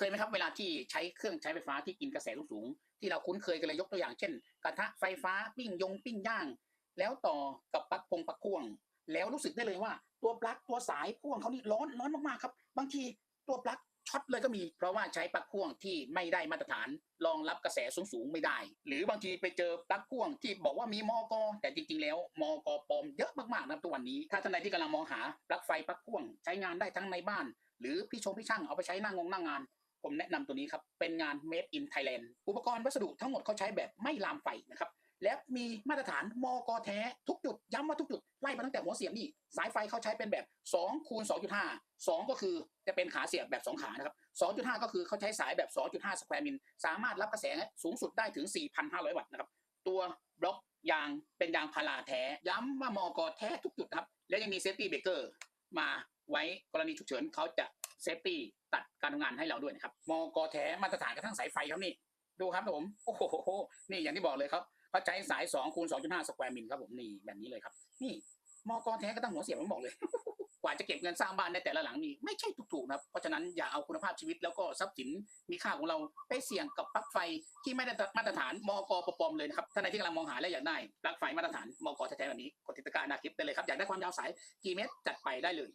เคยไหมครับเวลาที่ใช้เครื่องใช้ไฟฟ้าที่กินกระแสสูงๆที่เราคุ้นเคยกันเลยยกตัวอย่างเช่น กระทะไฟฟ้าปิ้งยงปิ้งย่าง แล้วต่อกับปลั๊กพงปลั๊กพ่วง แล้วรู้สึกได้เลยว่า ตัวปลั๊กตัวสายพ่วงเขานี่ร้อนร้อนมากๆครับ บางทีตัวปลั๊กช็อตเลยก็มี เพราะว่าใช้ปลั๊กพ่วงที่ไม่ได้มาตรฐานรองรับกระแสสูงๆไม่ได้ หรือบางทีไปเจอปลั๊กพ่วงที่บอกว่ามีมอกอแต่จริงๆแล้วมอกอปลอมเยอะมากๆนะครับทุกวันนี้ ถ้าท่านใดที่กำลังมองหาปลั๊กไฟปลั๊กพ่วงใช้งานได้ทั้งในบ้าน หรือพี่ชมพี่ช่างเอาไปใช้หน้างงหน้างาน ผมแนะนำตัวนี้ครับ เป็นงาน made in Thailand อุปกรณ์วัสดุทั้งหมดเขาใช้แบบไม่ลามไฟนะครับ และมีมาตรฐานมกแท้ทุกจุด ย้ำว่าทุกจุด ไล่มาตั้งแต่หัวเสียบนี่ สายไฟเขาใช้เป็นแบบ2คูณ2.5 2 ก็คือจะเป็นขาเสียบแบบ 2 ขานะครับ 2.5 ก็คือเขาใช้สายแบบ 2.5 สแควร์มิล สามารถรับกระแสสูงสุดได้ถึง 4,500 วัตต์นะครับ ตัวบล็อกยางเป็นยางพาราแท้ ย้ำว่ามกแท้ทุกจุดครับ และยังมีเซฟตี้เบรกเกอร์มาไว้กรณีฉุกเฉินเขาจะ เซฟตี้ตัดการทำงานให้เราด้วยนะครับมกแท้มาตรฐานกระทั่งสายไฟครับนี่ ดูครับผมโอ้โหนี่อย่างที่บอกเลยครับเขาใช้สาย2คูณ2.5สแควร์มิลครับผมนี่แบบนี้เลยครับ นี่มอกแท้ก็ตั้งหัวเสียบผมบอกเลย กว่าจะเก็บเงินสร้างบ้านได้แต่ละหลังนี่ไม่ใช่ถูกๆนะครับเพราะฉะนั้นอย่าเอาคุณภาพชีวิตแล้วก็ทรัพย์สินมีค่าของเราไปเสี่ยงกับปลั๊กไฟที่ไม่ได้มาตรฐานมกปลอมเลยนะครับท่านใดที่กำลังมองหาและอยากได้ปลั๊กไฟมาตรฐานมกแท้ๆแบบนี้กดติดตามนาคลิปได้เลยครับอยากได้ความยาวสายกี่เมตรจัดไปได้เลย